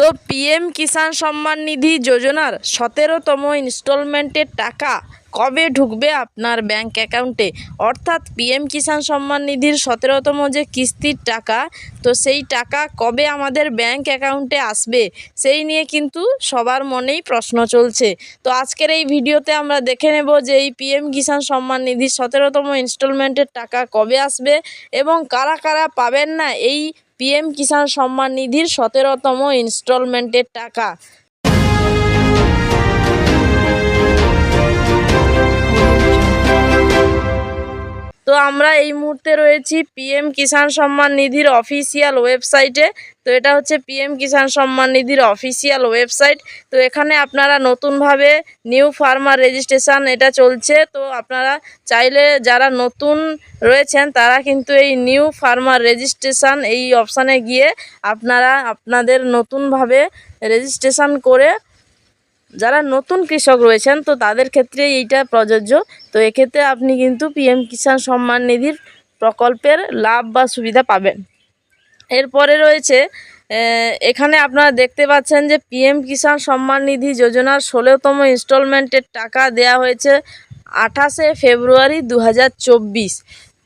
তো পিএম কিষাণ সম্মান নিধি যোজনার সতেরোতম ইনস্টলমেন্টের টাকা কবে ঢুকবে আপনার ব্যাংক অ্যাকাউন্টে অর্থাৎ পিএম কিষাণ সম্মান নিধির সতেরোতম যে কিস্তির টাকা, তো সেই টাকা কবে আমাদের ব্যাংক অ্যাকাউন্টে আসবে? সেই নিয়ে কিন্তু সবার মনেই প্রশ্ন চলছে। তো আজকের এই ভিডিওতে আমরা দেখে নেব যে এই পিএম কিষাণ সম্মান নিধির সতেরোতম ইনস্টলমেন্টের টাকা কবে আসবে এবং কারা কারা পাবেন না এই পিএম কিষাণ সম্মান নিধির সতেরোতম ইনস্টলমেন্টের টাকা? আমরা এই মুহূর্তে রয়েছি পিএম কিষাণ সম্মান নিধির অফিসিয়াল ওয়েবসাইটে তো এটা হচ্ছে PM Kisan Samman নিধির official website তো এখানে আপনারা নতুনভাবে নিউ ফার্মার রেজিস্ট্রেশন এটা চলছে। তো আপনারা চাইলে যারা নতুন রয়েছেন, তারা কিন্তু এই নিউ ফার্মার রেজিস্ট্রেশন এই অপশানে গিয়ে আপনারা আপনাদের নতুনভাবে রেজিস্ট্রেশন করে যারা নতুন কৃষক রয়েছেন, তো তাদের ক্ষেত্রে এইটা প্রযোজ্য। তো এক্ষেত্রে আপনি কিন্তু পিএম কিষাণ সম্মান নিধির প্রকল্পের লাভ বা সুবিধা পাবেন। এরপরে রয়েছে এখানে আপনারা দেখতে পাচ্ছেন যে পিএম কিষাণ সম্মান নিধি যোজনার ষোলোতম ইনস্টলমেন্টের টাকা দেয়া হয়েছে আঠাশে ফেব্রুয়ারি দু হাজার চব্বিশ।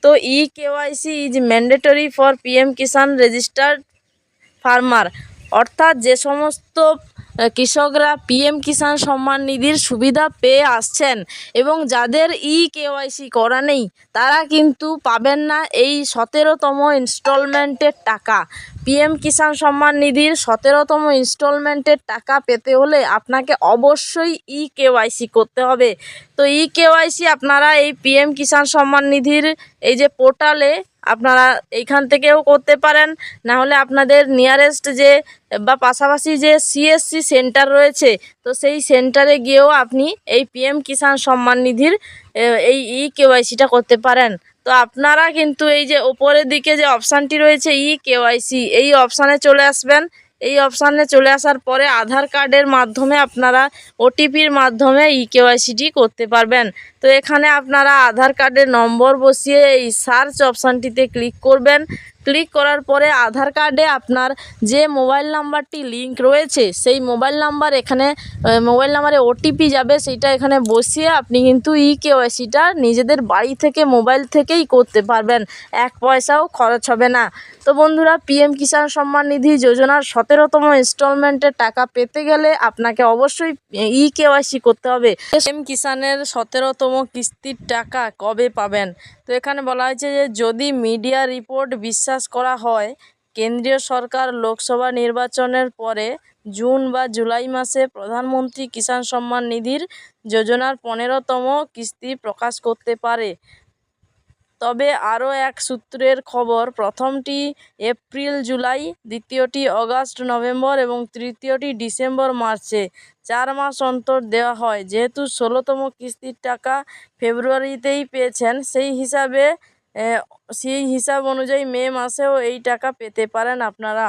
তো e KYC is mandatory for PM Kisan registered farmer. অর্থাৎ যে সমস্ত কৃষকরা পিএম কিষাণ সম্মান নিধির সুবিধা পেয়ে আসছেন এবং যাদের ই কেওয়াইসি করা নেই, তারা কিন্তু পাবেন না এই সতেরোতম ইনস্টলমেন্টের টাকা। পিএম কিষাণ সম্মান নিধির সতেরোতম ইনস্টলমেন্টের টাকা পেতে হলে আপনাকে অবশ্যই ই কেওয়াইসি করতে হবে। তো ই কেওয়াইসি আপনারা এই পিএম কিষাণ সম্মান নিধির এই যে পোর্টালে আপনারা এইখান থেকেও করতে পারেন না হলে আপনাদের নিয়ারেস্ট যে, বা পাশাপাশি যে সিএসসি সেন্টার রয়েছে, তো সেই সেন্টারে গিয়েও আপনি এই পিএম কিষাণ সম্মান নিধির এই ই কেওয়াইসিটা করতে পারেন। তো আপনারা কিন্তু এই যে ওপরের দিকে যে অপশানটি রয়েছে ই কেওয়াইসি এই অপশানে চলে আসবেন। এই অপশানে চলে আসার পরে আধার কার্ডের মাধ্যমে আপনারা ওটিপির মাধ্যমে ই কেওয়াইসিটি করতে পারবেন। তো এখানে আপনারা আধার কার্ডের নম্বর বসিয়ে এই সার্চ অপশানটিতে ক্লিক করবেন। ক্লিক করার পরে আধার কার্ডে আপনার যে মোবাইল নাম্বারটি লিংক রয়েছে, সেই মোবাইল নাম্বার এখানে মোবাইল নাম্বারে ওটিপি যাবে, সেইটা এখানে বসিয়ে আপনি কিন্তু ই কেওয়াইসিটা নিজেদের বাড়ি থেকে, মোবাইল থেকেই করতে পারবেন। এক পয়সাও খরচ হবে না। তো বন্ধুরা পিএম কিষাণ সম্মান নিধি যোজনার সতেরোতম ইনস্টলমেন্টের টাকা পেতে গেলে আপনাকে অবশ্যই ই কেওয়াইসি করতে হবে। পিএম কিষাণের সতেরোতম কিস্তির টাকা কবে পাবেন? তো এখানে বলা হয়েছে যে যদি মিডিয়া রিপোর্ট বিশ্বাস করা হয়, কেন্দ্রীয় সরকার লোকসভা নির্বাচনের পরে জুন বা জুলাই মাসে প্রধানমন্ত্রী কিষাণ সম্মান নিধির যোজনার পনেরোতম কিস্তি প্রকাশ করতে পারে। তবে আরও এক সূত্রের খবর, প্রথমটি এপ্রিল, জুলাই, দ্বিতীয়টি অগাস্ট, নভেম্বর এবং তৃতীয়টি ডিসেম্বর, মার্চে। চার মাস অন্তর দেওয়া হয়। যেহেতু ষোলোতম কিস্তির টাকা ফেব্রুয়ারিতেই পেয়েছেন, সেই হিসাবে সেই হিসাব অনুযায়ী মে মাসেও এই টাকা পেতে পারেন আপনারা।